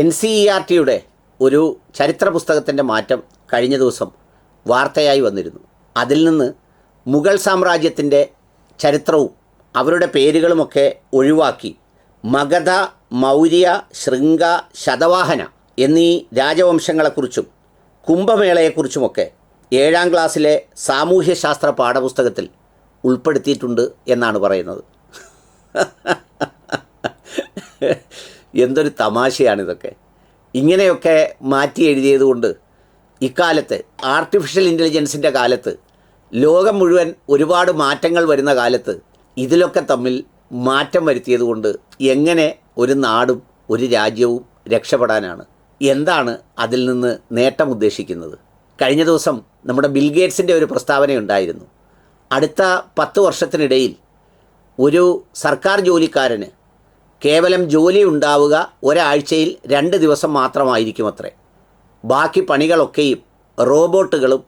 N C E R ടിയുടെ ഒരു ചരിത്ര പുസ്തകത്തിന്റെ മാറ്റം കഴിഞ്ഞ ദിവസം വാർത്തയായി വന്നിരുന്നു. അതിൽ നിന്ന് മുഗൾ സാമ്രാജ്യത്തിന്റെ ചരിത്രവും അവരുടെ പേരുകളുമൊക്കെ ഒഴിവാക്കി മഗധ മൗര്യ ശൃംഗ ശതവാഹന എന്നീ രാജവംശങ്ങളെക്കുറിച്ചും കുംഭമേളയെക്കുറിച്ചുമൊക്കെ ഏഴാം ക്ലാസ്സിലെ സാമൂഹ്യശാസ്ത്ര പാഠപുസ്തകത്തിൽ ഉൾപ്പെടുത്തിയിട്ടുണ്ട് എന്നാണ് പറയുന്നത്. എന്തൊരു തമാശയാണിതൊക്കെ. ഇങ്ങനെയൊക്കെ മാറ്റി എഴുതിയതുകൊണ്ട് ഇക്കാലത്ത് ആർട്ടിഫിഷ്യൽ ഇന്റലിജൻസിന്റെ കാലത്ത് ലോകം മുഴുവൻ ഒരുപാട് മാറ്റങ്ങൾ വരുന്ന കാലത്ത് ഇതിലൊക്കെ തമ്മിൽ മാറ്റം വരുത്തിയതുകൊണ്ട് എങ്ങനെ ഒരു നാടും ഒരു രാജ്യവും രക്ഷപ്പെടാനാണ്. എന്താണ് അതിൽ നിന്ന് നേട്ടം ഉദ്ദേശിക്കുന്നത്? കഴിഞ്ഞ ദിവസം നമ്മുടെ ബിൽഗേറ്റ്സിന്റെ ഒരു പ്രസ്താവനയുണ്ടായിരുന്നു അടുത്ത പത്ത് വർഷത്തിനിടയിൽ ഒരു സർക്കാർ ജോലിക്കാരന് കേവലം ജോലി ഉണ്ടാവുക ഒരാഴ്ചയിൽ രണ്ട് ദിവസം മാത്രമായിരിക്കും അത്രേ. ബാക്കി പണികളൊക്കെയും റോബോട്ടുകളും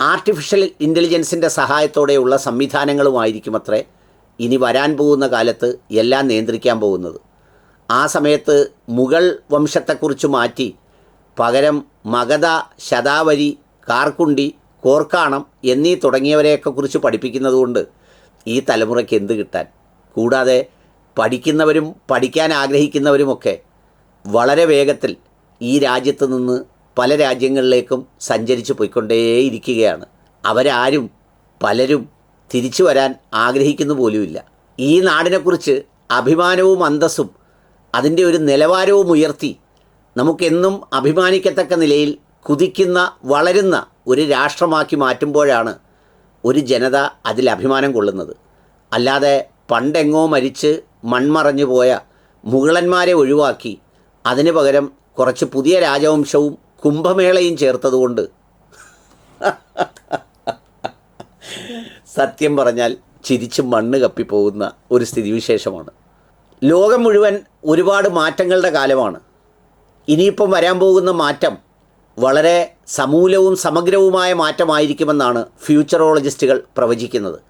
ആർട്ടിഫിഷ്യൽ ഇന്റലിജൻസിന്റെ സഹായത്തോടെയുള്ള സംവിധാനങ്ങളുമായിരിക്കും അത്രേ ഇനി വരാൻ പോകുന്ന കാലത്ത് എല്ലാം നിയന്ത്രിക്കാൻ പോകുന്നത്. ആ സമയത്ത് മുഗൾ വംശത്തെക്കുറിച്ച് മാറ്റി പകരം മഗധ ശതാവരി കാർക്കുണ്ടി കോർക്കാണം എന്നീ തുടങ്ങിയവരെയൊക്കെ കുറിച്ച് പഠിപ്പിക്കുന്നതുകൊണ്ട് ഈ തലമുറയ്ക്ക് എന്ത് കിട്ടാൻ? കൂടാതെ പഠിക്കുന്നവരും പഠിക്കാൻ ആഗ്രഹിക്കുന്നവരുമൊക്കെ വളരെ വേഗത്തിൽ ഈ രാജ്യത്ത് നിന്ന് പല രാജ്യങ്ങളിലേക്കും സഞ്ചരിച്ച് പോയിക്കൊണ്ടേയിരിക്കുകയാണ്. അവരാരും പലരും തിരിച്ചു വരാൻ ആഗ്രഹിക്കുന്നു പോലുമില്ല. ഈ നാടിനെക്കുറിച്ച് അഭിമാനവും അന്തസ്സും അതിന്റെ ഒരു നിലവാരവും ഉയർത്തി നമുക്കെന്നും അഭിമാനിക്കത്തക്ക നിലയിൽ കുതിക്കുന്ന വളരുന്ന ഒരു രാഷ്ട്രമാക്കി മാറ്റുമ്പോഴാണ് ഒരു ജനത അതിൽ അഭിമാനം കൊള്ളുന്നത്. അല്ലാതെ പണ്ടെങ്ങോ മരിച്ച് മൺമറഞ്ഞു പോയ മുഗളന്മാരെ ഒഴിവാക്കി. അതിനു പകരം കുറച്ച് പുതിയ രാജവംശവും കുംഭമേളയും ചേർത്തതുകൊണ്ട്. സത്യം പറഞ്ഞാൽ ചിരിച്ച് മണ്ണ് കപ്പിപ്പോകുന്ന ഒരു സ്ഥിതിവിശേഷമാണ്. ലോകം മുഴുവൻ ഒരുപാട് മാറ്റങ്ങളുടെ കാലമാണ്. ഇനിയിപ്പം വരാൻ പോകുന്ന മാറ്റം വളരെ സമൂലവും സമഗ്രവുമായ മാറ്റമായിരിക്കുമെന്നാണ് ഫ്യൂച്ചറോളജിസ്റ്റുകൾ പ്രവചിക്കുന്നത്.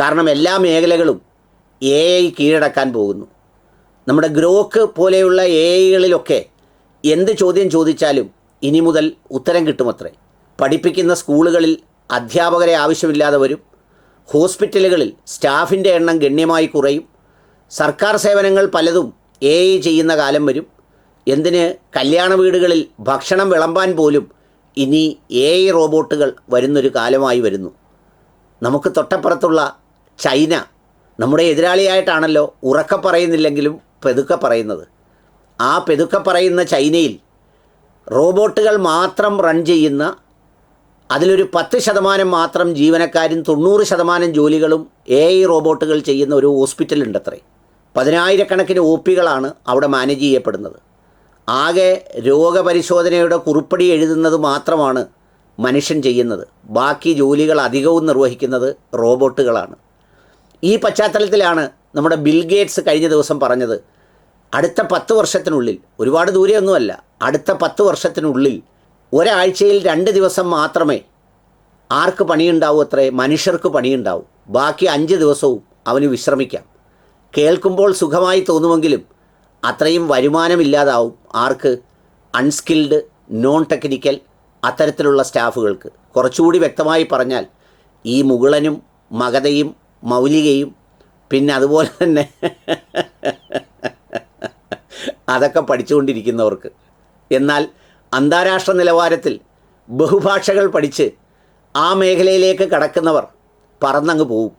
കാരണം എല്ലാ മേഖലകളും എ ഐ കീഴടക്കാൻ പോകുന്നു. നമ്മുടെ ഗ്രോക്ക് പോലെയുള്ള എ ഐകളിലൊക്കെ എന്ത് ചോദ്യം ചോദിച്ചാലും ഇനി മുതൽ ഉത്തരം കിട്ടുമത്രേ. പഠിപ്പിക്കുന്ന സ്കൂളുകളിൽ അധ്യാപകരെ ആവശ്യമില്ലാതെ വരും. ഹോസ്പിറ്റലുകളിൽ സ്റ്റാഫിന്റെ എണ്ണം ഗണ്യമായി കുറയും. സർക്കാർ സേവനങ്ങൾ പലതും എ ഐ ചെയ്യുന്ന കാലം വരും. എന്തിന്? കല്യാണ വീടുകളിൽ ഭക്ഷണം വിളമ്പാൻ പോലും ഇനി എ ഐ റോബോട്ടുകൾ വരുന്നൊരു കാലമായി വരുന്നു. നമുക്ക് തൊട്ടപ്പുറത്തുള്ള ചൈന നമ്മുടെ എതിരാളിയായിട്ടാണല്ലോ ഉറക്കെ പറയുന്നില്ലെങ്കിലും പെതുക്കെ പറയുന്നത്. ആ പെതുക്കെ പറയുന്ന ചൈനയിൽ റോബോട്ടുകൾ മാത്രം റൺ ചെയ്യുന്ന അതിലൊരു പത്ത് ശതമാനം മാത്രം ജീവനക്കാരും തൊണ്ണൂറ് ശതമാനം ജോലികളും എ ഐ റോബോട്ടുകൾ ചെയ്യുന്ന ഒരു ഹോസ്പിറ്റലുണ്ടത്രേ പതിനായിരക്കണക്കിന് ഒ പികളാണ് അവിടെ മാനേജ് ചെയ്യപ്പെടുന്നത്. ആകെ രോഗപരിശോധനയുടെ കുറിപ്പടി എഴുതുന്നത് മാത്രമാണ് മനുഷ്യൻ ചെയ്യുന്നത്. ബാക്കി ജോലികൾ അധികവും നിർവഹിക്കുന്നത് റോബോട്ടുകളാണ്. ഈ പശ്ചാത്തലത്തിലാണ് നമ്മുടെ ബിൽ ഗേറ്റ്സ് കഴിഞ്ഞ ദിവസം പറഞ്ഞത്. അടുത്ത പത്ത് വർഷത്തിനുള്ളിൽ ഒരുപാട് ദൂരെയൊന്നുമല്ല അടുത്ത പത്ത് വർഷത്തിനുള്ളിൽ ഒരാഴ്ചയിൽ രണ്ട് ദിവസം മാത്രമേ ആർക്ക് പണിയുണ്ടാവൂ അത്രേ മനുഷ്യർക്ക് പണിയുണ്ടാവും. ബാക്കി അഞ്ച് ദിവസവും അവന് വിശ്രമിക്കാം. കേൾക്കുമ്പോൾ സുഖമായി തോന്നുമെങ്കിലും അത്രയും വരുമാനമില്ലാതാവും ആർക്ക് അൺസ്കിൽഡ് നോൺ ടെക്നിക്കൽ അത്തരത്തിലുള്ള സ്റ്റാഫുകൾക്ക്. കുറച്ചുകൂടി വ്യക്തമായി പറഞ്ഞാൽ ഈ മുകളനും മഗതയും മൗലികയും പിന്നെ അതുപോലെ തന്നെ അതൊക്കെ പഠിച്ചുകൊണ്ടിരിക്കുന്നവർക്ക്. എന്നാൽ അന്താരാഷ്ട്ര നിലവാരത്തിൽ ബഹുഭാഷകൾ പഠിച്ച് ആ മേഖലയിലേക്ക് കടക്കുന്നവർ പറന്നങ്ങ് പോവും.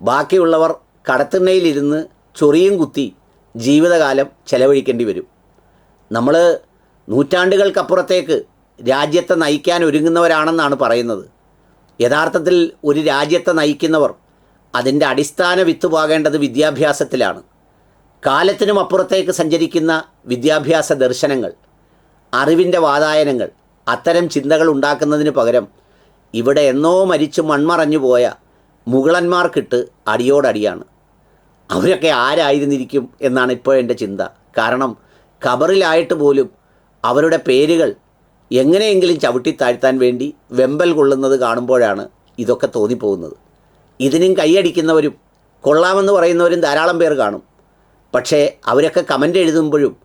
ബാക്കിയുള്ളവർ കടത്തിണ്ണയിലിരുന്ന് ചൊറിയും കുത്തി ജീവിതകാലം ചെലവഴിക്കേണ്ടി വരും. നമ്മൾ നൂറ്റാണ്ടുകൾക്കപ്പുറത്തേക്ക് രാജ്യത്തെ നയിക്കാൻ ഒരുങ്ങുന്നവരാണെന്നാണ് പറയുന്നത്. യഥാർത്ഥത്തിൽ ഒരു രാജ്യത്തെ നയിക്കുന്നവർ അതിന്റെ അടിസ്ഥാന വിത്ത് പോകേണ്ടത് വിദ്യാഭ്യാസത്തിലാണ്. കാലത്തിനും അപ്പുറത്തേക്ക് സഞ്ചരിക്കുന്ന വിദ്യാഭ്യാസ ദർശനങ്ങൾ അറിവിന്റെ വാതായനങ്ങൾ അത്തരം ചിന്തകൾ ഉണ്ടാക്കുന്നതിന് പകരം ഇവിടെ എന്നോ മരിച്ച് മൺമറഞ്ഞു പോയ മുഗളന്മാർക്കിട്ട് അടിയോടടിയാണ്. അവരൊക്കെ ആരായിരുന്നിരിക്കും എന്നാണ് ഇപ്പോൾ എന്റെ ചിന്ത. കാരണം ഖബറിലായിട്ട് പോലും അവരുടെ പേരുകൾ എങ്ങനെയെങ്കിലും ചവിട്ടി താഴ്ത്താൻ വേണ്ടി വെമ്പൽ കൊള്ളുന്നത് കാണുമ്പോഴാണ് ഇതൊക്കെ തോന്നിപ്പോകുന്നത്. ഇതിനും കൈയടിക്കുന്നവരും കൊള്ളാമെന്ന് പറയുന്നവരും ധാരാളം പേർ കാണും. പക്ഷേ അവരൊക്കെ കമന്റ് എഴുതുമ്പോഴും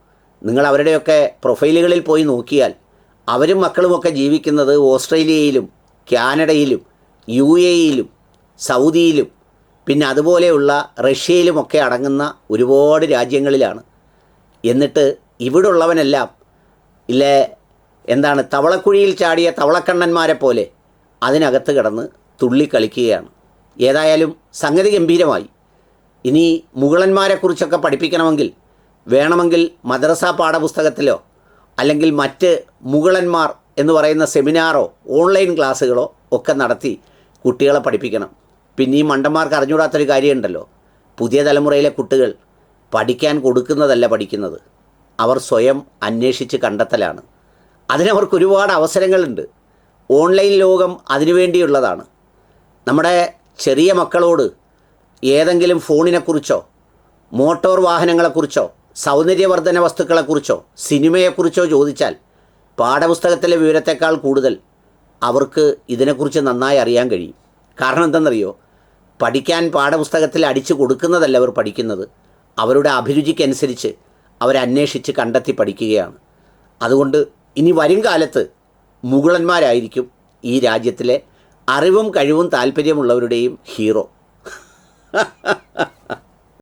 നിങ്ങൾ അവരുടെയൊക്കെ പ്രൊഫൈലുകളിൽ പോയി നോക്കിയാൽ അവരും മക്കളുമൊക്കെ ജീവിക്കുന്നത് ഓസ്ട്രേലിയയിലും കാനഡയിലും യു എയിലും സൗദിയിലും പിന്നെ അതുപോലെയുള്ള റഷ്യയിലുമൊക്കെ അടങ്ങുന്ന ഒരുപാട് രാജ്യങ്ങളിലാണ്. എന്നിട്ട് ഇവിടുള്ളവനെല്ലാം ഇല്ലേ എന്താണ് തവളക്കുഴിയിൽ ചാടിയ തവളക്കണ്ണന്മാരെ പോലെ അതിനകത്ത് കിടന്ന് തുള്ളിക്കളിക്കുകയാണ്. ഏതായാലും സംഗതി ഗംഭീരമായി. ഇനി മുഗളന്മാരെക്കുറിച്ചൊക്കെ പഠിപ്പിക്കണമെങ്കിൽ വേണമെങ്കിൽ മദ്രസ പാഠപുസ്തകത്തിലോ അല്ലെങ്കിൽ മറ്റ് മുഗളന്മാർ എന്ന് പറയുന്ന സെമിനാറോ ഓൺലൈൻ ക്ലാസ്സുകളോ ഒക്കെ നടത്തി കുട്ടികളെ പഠിപ്പിക്കണം. പിന്നെ ഈ മണ്ടന്മാർക്ക് അറിഞ്ഞൂടാത്തൊരു കാര്യമുണ്ടല്ലോ. പുതിയ തലമുറയിലെ കുട്ടികൾ പഠിക്കാൻ കൊടുക്കുന്നതല്ല പഠിക്കുന്നത്. അവർ സ്വയം അന്വേഷിച്ച് കണ്ടെത്തലാണ്. അതിനവർക്ക് ഒരുപാട് അവസരങ്ങളുണ്ട്. ഓൺലൈൻ ലോകം അതിനുവേണ്ടിയുള്ളതാണ് നമ്മുടെ ചെറിയ മക്കളോട് ഏതെങ്കിലും ഫോണിനെക്കുറിച്ചോ മോട്ടോർ വാഹനങ്ങളെക്കുറിച്ചോ സൗന്ദര്യവർദ്ധന വസ്തുക്കളെക്കുറിച്ചോ സിനിമയെക്കുറിച്ചോ ചോദിച്ചാൽ പാഠപുസ്തകത്തിലെ വിവരത്തെക്കാൾ കൂടുതൽ അവർക്ക് ഇതിനെക്കുറിച്ച് നന്നായി അറിയാൻ കഴിയും. കാരണം എന്തെന്നറിയോ പഠിക്കാൻ പാഠപുസ്തകത്തിൽ അടിച്ചു കൊടുക്കുന്നതല്ല അവർ പഠിക്കുന്നത്. അവരുടെ അഭിരുചിക്കനുസരിച്ച് അവരന്വേഷിച്ച് കണ്ടെത്തി പഠിക്കുകയാണ്. അതുകൊണ്ട് ഇനി വരും കാലത്ത് മുഗളന്മാരായിരിക്കും ഈ രാജ്യത്തിലെ അറിവും കഴിവും താല്പര്യമുള്ളവരുടെയും ഹീറോ.